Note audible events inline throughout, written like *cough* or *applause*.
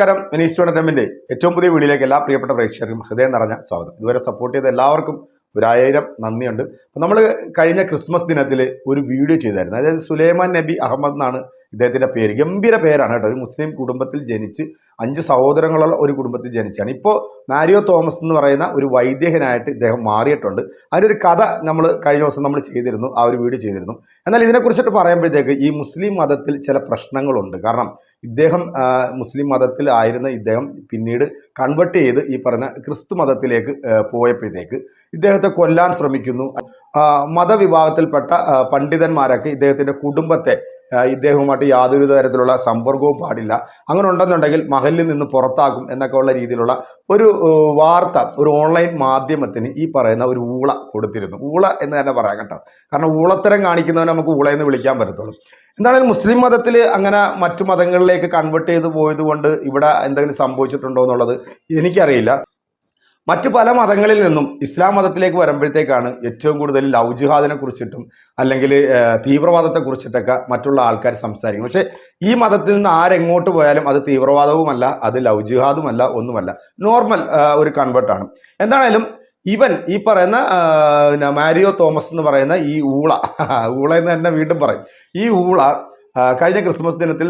നമസ്കാരം. മിനി സ്റ്റുഡന്റമിന്റെ ഏറ്റവും പുതിയ വീഡിയോയിലേക്ക് എല്ലാ പ്രിയപ്പെട്ട പ്രേക്ഷകർക്കും ഹൃദയം നിറഞ്ഞ സ്വാഗതം. ഇതുവരെ സപ്പോർട്ട് ചെയ്ത എല്ലാവർക്കും ഒരായിരം നന്ദിയുണ്ട്. നമ്മൾ കഴിഞ്ഞ ക്രിസ്മസ് ദിനത്തിൽ ഒരു വീഡിയോ ചെയ്തായിരുന്നു. അതായത് സുലൈമാൻ നബി അഹമ്മദ് എന്നാണ് ഇദ്ദേഹത്തിന്റെ പേര്. ഗംഭീര പേരാണ് കേട്ടോ. ഒരു മുസ്ലിം കുടുംബത്തിൽ ജനിച്ച് അഞ്ച് സഹോദരങ്ങളുള്ള ഒരു കുടുംബത്തിൽ ജനിച്ചാണ്. ഇപ്പോൾ മാരിയോ തോമസ് എന്ന് പറയുന്ന ഒരു വൈദ്യകനായിട്ട് ഇദ്ദേഹം മാറിയിട്ടുണ്ട്. അതിനൊരു കഥ നമ്മൾ കഴിഞ്ഞ ദിവസം നമ്മൾ ചെയ്തിരുന്നു ആ ഒരു വീഡിയോ ചെയ്തിരുന്നു. എന്നാൽ ഇതിനെക്കുറിച്ചിട്ട് പറയുമ്പോഴത്തേക്ക് ഈ മുസ്ലിം മതത്തിൽ ചില പ്രശ്നങ്ങളുണ്ട്. കാരണം ഇദ്ദേഹം മുസ്ലിം മതത്തിൽ ആയിരുന്ന ഇദ്ദേഹം പിന്നീട് കൺവെർട്ട് ചെയ്ത് ഈ പറഞ്ഞ ക്രിസ്തു മതത്തിലേക്ക് പോയപ്പോഴത്തേക്ക് ഇദ്ദേഹത്തെ കൊല്ലാൻ ശ്രമിക്കുന്നു. മതവിഭാഗത്തിൽപ്പെട്ട പണ്ഡിതന്മാരൊക്കെ ഇദ്ദേഹത്തിന്റെ കുടുംബത്തെ ഇദ്ദേഹവുമായിട്ട് യാതൊരു തരത്തിലുള്ള സമ്പർക്കവും പാടില്ല. അങ്ങനെ ഉണ്ടെന്നുണ്ടെങ്കിൽ മഹലിൽ നിന്ന് പുറത്താക്കും എന്നൊക്കെ ഉള്ള രീതിയിലുള്ള ഒരു വാർത്ത ഒരു ഓൺലൈൻ മാധ്യമത്തിന് ഈ പറയുന്ന ഒരു ഊള കൊടുത്തിരുന്നു. ഊള എന്ന് തന്നെ പറയാം കേട്ടോ. കാരണം ഊളത്തരം കാണിക്കുന്നവനെ നമുക്ക് ഊള എന്ന് വിളിക്കാൻ പറ്റത്തുള്ളൂ. എന്താണെങ്കിലും മുസ്ലിം മതത്തിൽ അങ്ങനെ മറ്റു മതങ്ങളിലേക്ക് കൺവേർട്ട് ചെയ്ത് പോയതുകൊണ്ട് ഇവിടെ എന്തെങ്കിലും സംഭവിച്ചിട്ടുണ്ടോ എന്നുള്ളത് എനിക്കറിയില്ല. മറ്റു പല മതങ്ങളിൽ നിന്നും ഇസ്ലാം മതത്തിലേക്ക് വരുമ്പോഴത്തേക്കാണ് ഏറ്റവും കൂടുതൽ ലവ് ജിഹാദിനെ കുറിച്ചിട്ടും അല്ലെങ്കിൽ തീവ്രവാദത്തെ കുറിച്ചിട്ടൊക്കെ മറ്റുള്ള ആൾക്കാർ സംസാരിക്കും പക്ഷേ ഈ മതത്തിൽ നിന്ന് ആരെങ്ങോട്ട് പോയാലും അത് തീവ്രവാദവുമല്ല അത് ലൗജിഹാദുമല്ല ജിഹാദുമല്ല ഒന്നുമല്ല. നോർമൽ ഒരു കൺവേർട്ടാണ്. എന്താണേലും ഇവൻ ഈ പറയുന്ന മാരിയോ തോമസ് എന്ന് പറയുന്ന ഈ ഊള *laughs* ഊള എന്ന് തന്നെ വീണ്ടും പറയും. ഈ ഊള കഴിഞ്ഞ ക്രിസ്മസ് ദിനത്തിൽ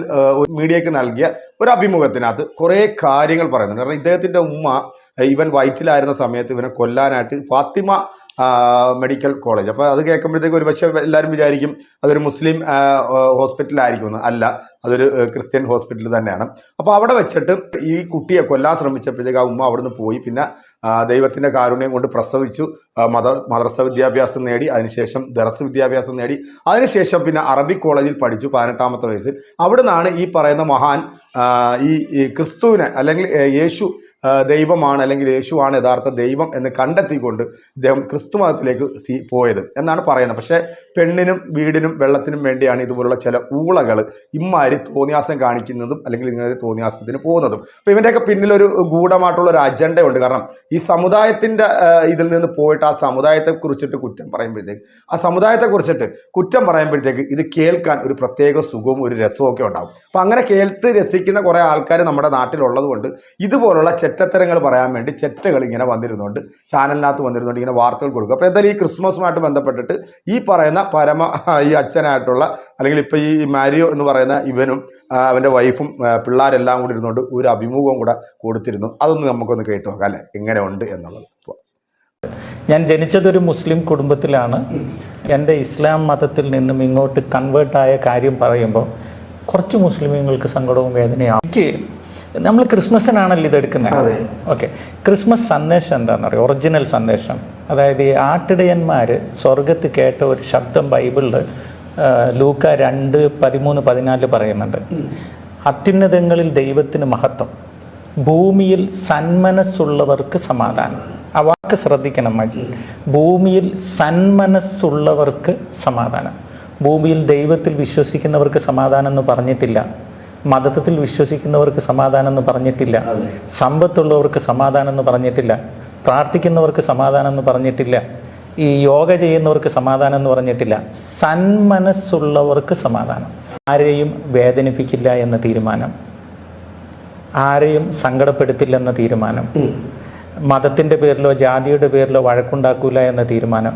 മീഡിയക്ക് നൽകിയ ഒരു അഭിമുഖത്തിനകത്ത് കുറേ കാര്യങ്ങൾ പറയുന്നുണ്ട്. കാരണം ഇദ്ദേഹത്തിന്റെ ഉമ്മ ഇവൻ വയറ്റിലായിരുന്ന സമയത്ത് ഇവനെ കൊല്ലാനായിട്ട് ഫാത്തിമ മെഡിക്കൽ കോളേജ്. അപ്പോൾ അത് കേൾക്കുമ്പോഴത്തേക്ക് ഒരു പക്ഷേ എല്ലാവരും വിചാരിക്കും അതൊരു മുസ്ലിം ഹോസ്പിറ്റലായിരിക്കും അല്ല അതൊരു ക്രിസ്ത്യൻ ഹോസ്പിറ്റൽ തന്നെയാണ്. അപ്പോൾ അവിടെ വെച്ചിട്ട് ഈ കുട്ടിയെ കൊല്ലാൻ ശ്രമിച്ചപ്പോഴത്തേക്ക് ആ ഉമ്മ അവിടുന്ന് പോയി. പിന്നെ ദൈവത്തിന്റെ കാരുണ്യം കൊണ്ട് പ്രസവിച്ചു. മത മദ്രസ വിദ്യാഭ്യാസം നേടി. അതിനുശേഷം ദറസ് വിദ്യാഭ്യാസം നേടി. അതിനുശേഷം പിന്നെ അറബിക് കോളേജിൽ പഠിച്ചു പതിനെട്ടാമത്തെ വയസ്സിൽ. അവിടെ നിന്നാണ് ഈ പറയുന്ന മഹാൻ ഈ ക്രിസ്തുവിനെ അല്ലെങ്കിൽ യേശു ദൈവമാണ് അല്ലെങ്കിൽ യേശുവാണ് യഥാർത്ഥ ദൈവം എന്ന് കണ്ടെത്തിക്കൊണ്ട് ഇദ്ദേഹം ക്രിസ്തു മതത്തിലേക്ക് സി പോയത് എന്നാണ് പറയുന്നത്. പക്ഷേ പെണ്ണിനും വീടിനും വെള്ളത്തിനും വേണ്ടിയാണ് ഇതുപോലുള്ള ചില ഊളകൾ ഇമ്മാരി തോന്നിയാസം കാണിക്കുന്നതും അല്ലെങ്കിൽ ഇങ്ങനെ തോന്നിയാസത്തിന് പോകുന്നതും. അപ്പോൾ ഇവന്റെയൊക്കെ പിന്നിലൊരു ഗൂഢമായിട്ടുള്ള ഒരു അജണ്ടയുണ്ട്. കാരണം ഈ സമുദായത്തിന്റെ ഇതിൽ നിന്ന് പോയിട്ട് ആ സമുദായത്തെ കുറിച്ചിട്ട് കുറ്റം പറയുമ്പോഴത്തേക്ക് ആ സമുദായത്തെ കുറിച്ചിട്ട് കുറ്റം പറയുമ്പോഴത്തേക്ക് ഇത് കേൾക്കാൻ ഒരു പ്രത്യേക സുഖവും ഒരു രസവും ഒക്കെ ഉണ്ടാകും അപ്പോൾ അങ്ങനെ കേട്ട് രസിക്കുന്ന കുറേ ആൾക്കാർ നമ്മുടെ നാട്ടിലുള്ളത് കൊണ്ട് ഇതുപോലുള്ള ചെറ്റത്തരങ്ങൾ പറയാൻ വേണ്ടി ചെറ്റകൾ ഇങ്ങനെ വന്നിരുന്നുണ്ട് ചാനലിനകത്ത് വന്നിരുന്നുണ്ട് ഇങ്ങനെ വാർത്തകൾ കൊടുക്കുക അപ്പോൾ എന്തായാലും ഈ ക്രിസ്മസുമായിട്ട് ബന്ധപ്പെട്ടിട്ട് ഈ പറയുന്ന പരമ ഈ അച്ഛനായിട്ടുള്ള അല്ലെങ്കിൽ ഇപ്പോൾ ഈ മാരിയോ എന്ന് പറയുന്ന ഇവനും അവന്റെ വൈഫും പിള്ളേരെല്ലാം കൂടി ഇരുന്നുകൊണ്ട് ഒരു അഭിമുഖവും കൂടെ കൊടുത്തിരുന്നു. അതൊന്ന് നമുക്കൊന്ന് കേട്ട് നോക്കാം അല്ലേ? എങ്ങനെയുണ്ട് എന്നുള്ളത്. ഞാൻ ജനിച്ചതൊരു മുസ്ലിം കുടുംബത്തിലാണ്. എന്റെ ഇസ്ലാം മതത്തിൽ നിന്നും ഇങ്ങോട്ട് കൺവേർട്ടായ കാര്യം പറയുമ്പോൾ കുറച്ച് മുസ്ലിമുകൾക്ക് സങ്കടവും വേദനയാണ് എനിക്ക് നമ്മൾ ക്രിസ്മസിനാണല്ലോ ഇത് എടുക്കുന്നത്. ഓക്കെ. ക്രിസ്മസ് സന്ദേശം എന്താണെന്ന് അറിയാം ഒറിജിനൽ സന്ദേശം. അതായത് ഈ ആട്ടിടയന്മാർ സ്വർഗത്ത് കേട്ട ഒരു ശബ്ദം ബൈബിളിൽ ലൂക്ക രണ്ട് പതിമൂന്ന് പതിനാലിൽ പറയുന്നുണ്ട്. അത്യുന്നതങ്ങളിൽ ദൈവത്തിന് മഹത്വം. ഭൂമിയിൽ സന്മനസ്സുള്ളവർക്ക് സമാധാനം. ആ വാക്ക് ശ്രദ്ധിക്കണം മജി. ഭൂമിയിൽ സന്മനസ്സുള്ളവർക്ക് സമാധാനം. ഭൂമിയിൽ ദൈവത്തിൽ വിശ്വസിക്കുന്നവർക്ക് സമാധാനം എന്ന് പറഞ്ഞിട്ടില്ല. മതത്തിൽ വിശ്വസിക്കുന്നവർക്ക് സമാധാനം എന്ന് പറഞ്ഞിട്ടില്ല. സമ്പത്തുള്ളവർക്ക് സമാധാനം എന്ന് പറഞ്ഞിട്ടില്ല. പ്രാർത്ഥിക്കുന്നവർക്ക് സമാധാനം എന്ന് പറഞ്ഞിട്ടില്ല. ഈ യോഗ ചെയ്യുന്നവർക്ക് സമാധാനം എന്ന് പറഞ്ഞിട്ടില്ല. സന്മനസ്സുള്ളവർക്ക് സമാധാനം. ആരെയും വേദനിപ്പിക്കില്ല എന്ന തീരുമാനം. ആരെയും സങ്കടപ്പെടുത്തില്ലെന്ന തീരുമാനം. മതത്തിന്റെ പേരിലോ ജാതിയുടെ പേരിലോ വഴക്കുണ്ടാക്കൂല എന്ന തീരുമാനം.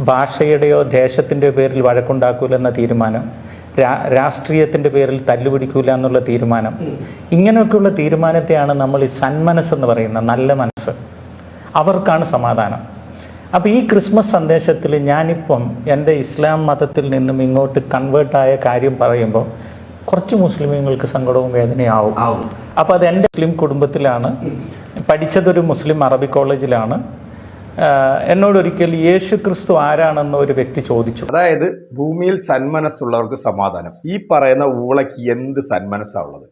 ഭാഷയുടെയോ ദേശത്തിന്റെ പേരിൽ വഴക്കുണ്ടാക്കൂല എന്ന തീരുമാനം. രാഷ്ട്രീയത്തിന്റെ പേരിൽ തല്ലുപിടിക്കൂല എന്നുള്ള തീരുമാനം. ഇങ്ങനെയൊക്കെയുള്ള തീരുമാനത്തെയാണ് നമ്മൾ ഈ സന്മനസ് എന്ന് പറയുന്നത് നല്ല മനസ്സ്. അവർക്കാണ് സമാധാനം. അപ്പോൾ ഈ ക്രിസ്മസ് സന്ദേശത്തിൽ ഞാനിപ്പം എന്റെ ഇസ്ലാം മതത്തിൽ നിന്നും ഇങ്ങോട്ട് കൺവേർട്ടായ കാര്യം പറയുമ്പോൾ കുറച്ച് മുസ്ലിമുകൾക്ക് സങ്കടവും വേദനയാവും. അപ്പോൾ അത് എന്റെ മുസ്ലിം കുടുംബത്തിലാണ് പഠിച്ചതൊരു മുസ്ലിം അറബി കോളേജിലാണ് ആഹ് എന്നോട് ഒരിക്കൽ യേശു ക്രിസ്തു ആരാണെന്ന് ഒരു വ്യക്തി ചോദിച്ചു. അതായത് ഭൂമിയിൽ സന്മനസ്സുള്ളവർക്ക് സമാധാനം. ഈ പറയുന്ന ഊളയ്ക്ക് എന്ത് സന്മനസ്സാണുള്ളത്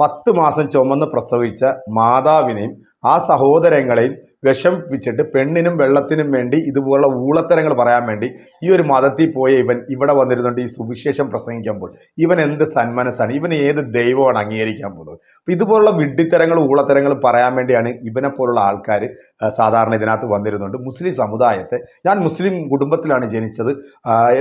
പത്ത് മാസം ചുമന്ന് പ്രസവിച്ച മാതാവിനെയും ആ സഹോദരങ്ങളെയും വിഷമിപ്പിച്ചിട്ട് പെണ്ണിനും വെള്ളത്തിനും വേണ്ടി ഇതുപോലുള്ള ഊളത്തരങ്ങൾ പറയാൻ വേണ്ടി ഈ ഒരു മതത്തിൽ പോയ ഇവൻ ഇവിടെ വന്നിരുന്നുണ്ട് ഈ സുവിശേഷം പ്രസംഗിക്കുമ്പോൾ ഇവൻ എന്ത് സന്മനസ്സാണ്? ഇവൻ ഏത് ദൈവമാണ് അംഗീകരിക്കാൻ പോകുന്നത്? അപ്പം ഇതുപോലുള്ള വിഡ്ഢിത്തരങ്ങളും ഊളത്തരങ്ങളും പറയാൻ വേണ്ടിയാണ് ഇവനെ പോലുള്ള ആൾക്കാർ സാധാരണ ഇതിനകത്ത് വന്നിരുന്നുണ്ട് മുസ്ലിം സമുദായത്തെ ഞാൻ മുസ്ലിം കുടുംബത്തിലാണ് ജനിച്ചത്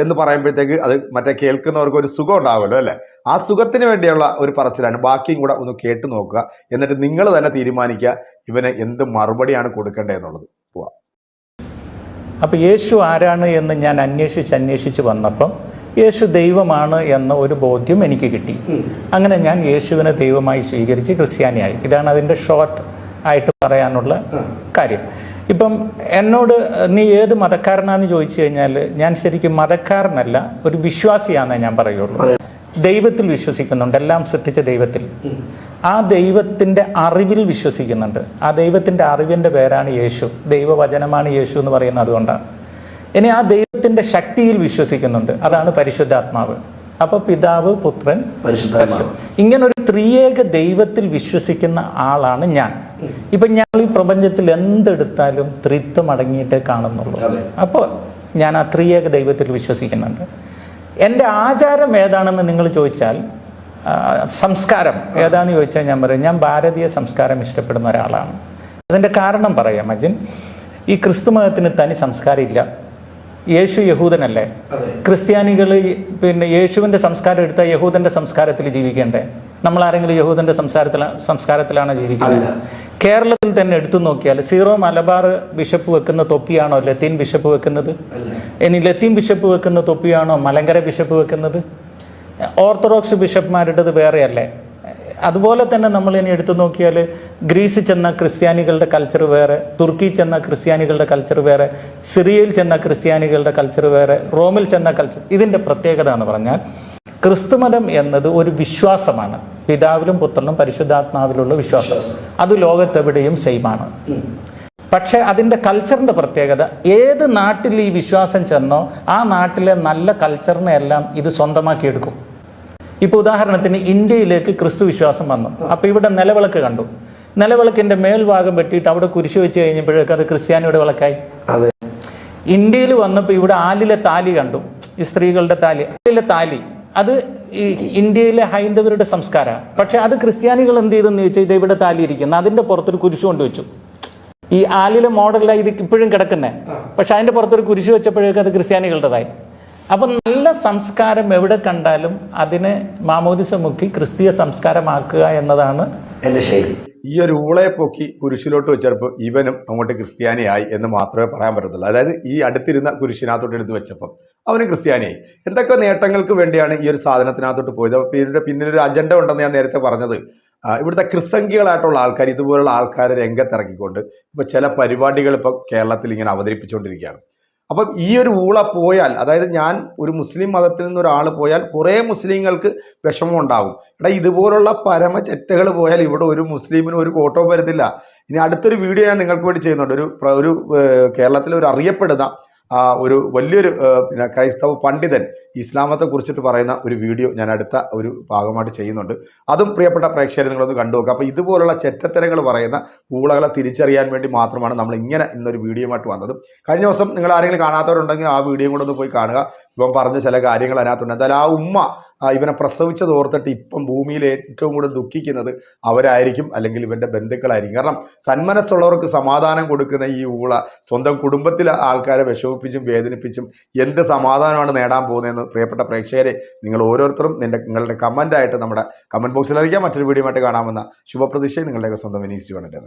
എന്ന് പറയുമ്പോഴത്തേക്ക് അത് മറ്റേ കേൾക്കുന്നവർക്ക് ഒരു സുഖം ഉണ്ടാവുമല്ലോ അല്ലേ? ആ സുഖത്തിന് വേണ്ടിയുള്ള ഒരു പറച്ചിലാണ്. ബാക്കിയും കൂടെ ഒന്ന് കേട്ട് നോക്കുക. എന്നിട്ട് നിങ്ങൾ തന്നെ തീരുമാനിക്കുക ഇവന് എന്ത് മറുപടിയാണ് കൊടുക്കേണ്ടതെന്നുള്ളത് പോവാ. അപ്പോൾ യേശു ആരാണ് എന്ന് ഞാൻ അന്വേഷിച്ച് അന്വേഷിച്ച് വന്നപ്പം യേശു ദൈവമാണ് എന്ന ഒരു ബോധ്യം എനിക്ക് കിട്ടി. അങ്ങനെ ഞാൻ യേശുവിനെ ദൈവമായി സ്വീകരിച്ച് ക്രിസ്ത്യാനിയായി. ഇതാണ് അതിന്റെ ഷോർട്ട് ആയിട്ട് പറയാനുള്ള കാര്യം. ഇപ്പം എന്നോട് നീ ഏത് മതക്കാരനാന്ന് ചോദിച്ചു കഴിഞ്ഞാൽ ഞാൻ ശരിക്കും മതക്കാരനല്ല ഒരു വിശ്വാസിയാണെന്നേ ഞാൻ പറയുള്ളൂ. ദൈവത്തിൽ വിശ്വസിക്കുന്നുണ്ട്. എല്ലാം സൃഷ്ടിച്ച ദൈവത്തിൽ. ആ ദൈവത്തിന്റെ അറിവിൽ വിശ്വസിക്കുന്നുണ്ട്. ആ ദൈവത്തിന്റെ അറിവിന്റെ പേരാണ് യേശു. ദൈവവചനമാണ് യേശു എന്ന് പറയുന്നത് അതുകൊണ്ടാണ്. ഇനി ആ ദൈവത്തിന്റെ ശക്തിയിൽ വിശ്വസിക്കുന്നുണ്ട്. അതാണ് പരിശുദ്ധാത്മാവ്. അപ്പൊ പിതാവ് പുത്രൻ. ഇങ്ങനെ ഒരു ത്രിയേക ദൈവത്തിൽ വിശ്വസിക്കുന്ന ആളാണ് ഞാൻ. ഇപ്പൊ ഞാൻ ഈ പ്രപഞ്ചത്തിൽ എന്തെടുത്താലും ത്രിത്വം അടങ്ങിയിട്ടേ കാണുന്നുള്ളൂ. അപ്പോൾ ഞാൻ ആ ത്രിയേക ദൈവത്തിൽ വിശ്വസിക്കുന്നുണ്ട്. എന്റെ ആചാരം ഏതാണെന്ന് നിങ്ങൾ ചോദിച്ചാൽ സംസ്കാരം ഏതാണെന്ന് ചോദിച്ചാൽ ഞാൻ പറയും ഞാൻ ഭാരതീയ സംസ്കാരം ഇഷ്ടപ്പെടുന്ന ഒരാളാണ്. അതിന്റെ കാരണം പറയാം അജിൻ. ഈ ക്രിസ്തു മതത്തിന് തനി സംസ്കാരമില്ല യേശു യഹൂദനല്ലേ. ക്രിസ്ത്യാനികൾ പിന്നെ യേശുവിന്റെ സംസ്കാരം എടുത്താൽ യഹൂദന്റെ സംസ്കാരത്തിൽ ജീവിക്കേണ്ടേ? നമ്മൾ ആരെങ്കിലും യഹൂദന്റെ സംസാരത്തിലാണ് സംസ്കാരത്തിലാണ് ജീവിക്കുന്നത്. കേരളത്തിൽ തന്നെ എടുത്തു നോക്കിയാൽ സീറോ മലബാർ ബിഷപ്പ് വെക്കുന്ന തൊപ്പിയാണോ ലത്തീൻ ബിഷപ്പ് വെക്കുന്നത്? ഇനി ലത്തീൻ ബിഷപ്പ് വെക്കുന്ന തൊപ്പിയാണോ മലങ്കര ബിഷപ്പ് വെക്കുന്നത്? ഓർത്തഡോക്സ് ബിഷപ്പ്മാരുടേത് വേറെയല്ലേ? അതുപോലെ തന്നെ നമ്മൾ ഇനി എടുത്തു നോക്കിയാൽ ഗ്രീസ് ചെന്ന ക്രിസ്ത്യാനികളുടെ കൾച്ചർ വേറെ തുർക്കി ചെന്ന ക്രിസ്ത്യാനികളുടെ കൾച്ചർ വേറെ സിറിയയിൽ ചെന്ന ക്രിസ്ത്യാനികളുടെ കൾച്ചർ വേറെ റോമിൽ ചെന്ന കൾച്ചർ ഇതിന്റെ പ്രത്യേകത എന്ന് പറഞ്ഞാൽ ക്രിസ്തുമതം എന്നത് ഒരു വിശ്വാസമാണ്. പിതാവിലും പുത്രനും പരിശുദ്ധാത്മാവിലുള്ള വിശ്വാസം. അത് ലോകത്തെവിടെയും സെയിമാണ് പക്ഷേ അതിന്റെ കൾച്ചറിന്റെ പ്രത്യേകത ഏത് നാട്ടിൽ ഈ വിശ്വാസം ചെന്നോ ആ നാട്ടിലെ നല്ല കൾച്ചറിനെ എല്ലാം ഇത് സ്വന്തമാക്കിയെടുക്കും ഇപ്പോൾ ഉദാഹരണത്തിന് ഇന്ത്യയിലേക്ക് ക്രിസ്തു വിശ്വാസം വന്നു. അപ്പോൾ ഇവിടെ നിലവിളക്ക് കണ്ടു. നിലവിളക്കിന്റെ മേൽഭാഗം വെട്ടിയിട്ട് അവിടെ കുരിശ് വെച്ച് കഴിഞ്ഞപ്പോഴേക്ക് അത് ക്രിസ്ത്യാനിയുടെ വിളക്കായി. ഇന്ത്യയിൽ വന്നപ്പോൾ ഇവിടെ ആലിലെ താലി കണ്ടു. ഈ സ്ത്രീകളുടെ താലി ആലിലെ താലി. അത് ഈ ഇന്ത്യയിലെ ഹൈന്ദവരുടെ സംസ്കാരമാണ് പക്ഷെ അത് ക്രിസ്ത്യാനികൾ എന്ത് ചെയ്തെന്ന് ചോദിച്ചാൽ ഇത് ഇവിടെ താലി ഇരിക്കുന്നു അതിന്റെ പുറത്തൊരു കുരിശ് കൊണ്ടുവച്ചു ഈ ആലിലെ മോഡലിലാണ് ഇത് ഇപ്പോഴും കിടക്കുന്നത് പക്ഷെ അതിന്റെ പുറത്തൊരു കുരിശ് വെച്ചപ്പോഴേക്കും അത് ക്രിസ്ത്യാനികളുടേതായി. അപ്പം നല്ല സംസ്കാരം എവിടെ കണ്ടാലും അതിനെ മാമോദിസ മുക്കി ക്രിസ്തീയ സംസ്കാരമാക്കുക എന്നതാണ് എന്റെ ശൈലി. ഈ ഒരു ഊളയെ പൊക്കി കുരിശിലോട്ട് വെച്ചപ്പോൾ ഇവനും അങ്ങോട്ട് ക്രിസ്ത്യാനിയായി എന്ന് മാത്രമേ പറയാൻ പറ്റത്തുള്ളൂ. അതായത് ഈ അടുത്തിരുന്ന കുരിശിനകത്തോട്ട് എടുത്ത് വെച്ചപ്പം അവനും ക്രിസ്ത്യാനിയായി. എന്തൊക്കെ നേട്ടങ്ങൾക്ക് വേണ്ടിയാണ് ഈ ഒരു സാധനത്തിനകത്തോട്ട് പോയത്? അപ്പോൾ ഇതിന്റെ പിന്നിലൊരു അജണ്ട ഉണ്ടെന്ന് ഞാൻ നേരത്തെ പറഞ്ഞത്. ഇവിടുത്തെ ക്രിസംഖികളായിട്ടുള്ള ആൾക്കാർ ഇതുപോലുള്ള ആൾക്കാരെ രംഗത്തിറക്കിക്കൊണ്ട് ഇപ്പോൾ ചില പരിപാടികൾ ഇപ്പോൾ കേരളത്തിൽ ഇങ്ങനെ അവതരിപ്പിച്ചുകൊണ്ടിരിക്കുകയാണ്. അപ്പം ഈ ഒരു ഊള പോയാൽ അതായത് ഞാൻ ഒരു മുസ്ലിം മതത്തിൽ നിന്ന് ഒരാൾ പോയാൽ കുറേ മുസ്ലിങ്ങൾക്ക് വിഷമം ഉണ്ടാകും എടാ ഇതുപോലുള്ള പരമചെറ്റകൾ പോയാൽ ഇവിടെ ഒരു മുസ്ലിമിനും ഒരു കോട്ടവും വരുന്നില്ല. ഇനി അടുത്തൊരു വീഡിയോ ഞാൻ നിങ്ങൾക്ക് വേണ്ടി ചെയ്യുന്നുണ്ട്. ഒരു ഒരു കേരളത്തിലെ ഒരു അറിയപ്പെടുന്ന ഒരു വലിയൊരു പിന്നെ ക്രൈസ്തവ പണ്ഡിതൻ ഇസ്ലാമത്തെ കുറിച്ചിട്ട് പറയുന്ന ഒരു വീഡിയോ ഞാൻ അടുത്ത ഒരു ഭാഗമായിട്ട് ചെയ്യുന്നുണ്ട്. അതും പ്രിയപ്പെട്ട പ്രേക്ഷകർ നിങ്ങളൊന്ന് കണ്ടു നോക്കുക അപ്പോൾ ഇതുപോലുള്ള ചെറ്റത്തരങ്ങൾ പറയുന്ന കൂളകളെ തിരിച്ചറിയാൻ വേണ്ടി മാത്രമാണ് നമ്മൾ ഇങ്ങനെ ഇന്നൊരു വീഡിയോയുമായിട്ട് വന്നത്. കഴിഞ്ഞ ദിവസം നിങ്ങൾ ആരെങ്കിലും കാണാത്തവരുണ്ടെങ്കിൽ ആ വീഡിയോ കൂടെ ഒന്ന് പോയി കാണുക. ഇവൻ പറഞ്ഞ ചില കാര്യങ്ങൾ അതിനകത്തുണ്ട്. എന്തായാലും ആ ഉമ്മ ഇവനെ പ്രസവിച്ചത് ഓർത്തിട്ട് ഇപ്പം ഭൂമിയിൽ ഏറ്റവും കൂടുതൽ ദുഃഖിക്കുന്നത് അവരായിരിക്കും അല്ലെങ്കിൽ ഇവന്റെ ബന്ധുക്കളായിരിക്കും. കാരണം സന്മനസ്സുള്ളവർക്ക് സമാധാനം കൊടുക്കുന്ന ഈ ഊള സ്വന്തം കുടുംബത്തിലെ ആൾക്കാരെ വിഷമിപ്പിച്ചും വേദനിപ്പിച്ചും എന്ത് സമാധാനമാണ് നേടാൻ പോകുന്നതെന്ന് പ്രിയപ്പെട്ട പ്രേക്ഷകരെ നിങ്ങൾ ഓരോരുത്തരും നിന്റെ നിങ്ങളുടെ കമന്റായിട്ട് നമ്മുടെ കമന്റ് ബോക്സിൽ അറിയിക്കാം. മറ്റൊരു വീഡിയോ ആയിട്ട് കാണാമെന്ന ശുഭപ്രതീക്ഷയും നിങ്ങളുടെയൊക്കെ സ്വന്തം വിനീസ് ജോണിന്റെ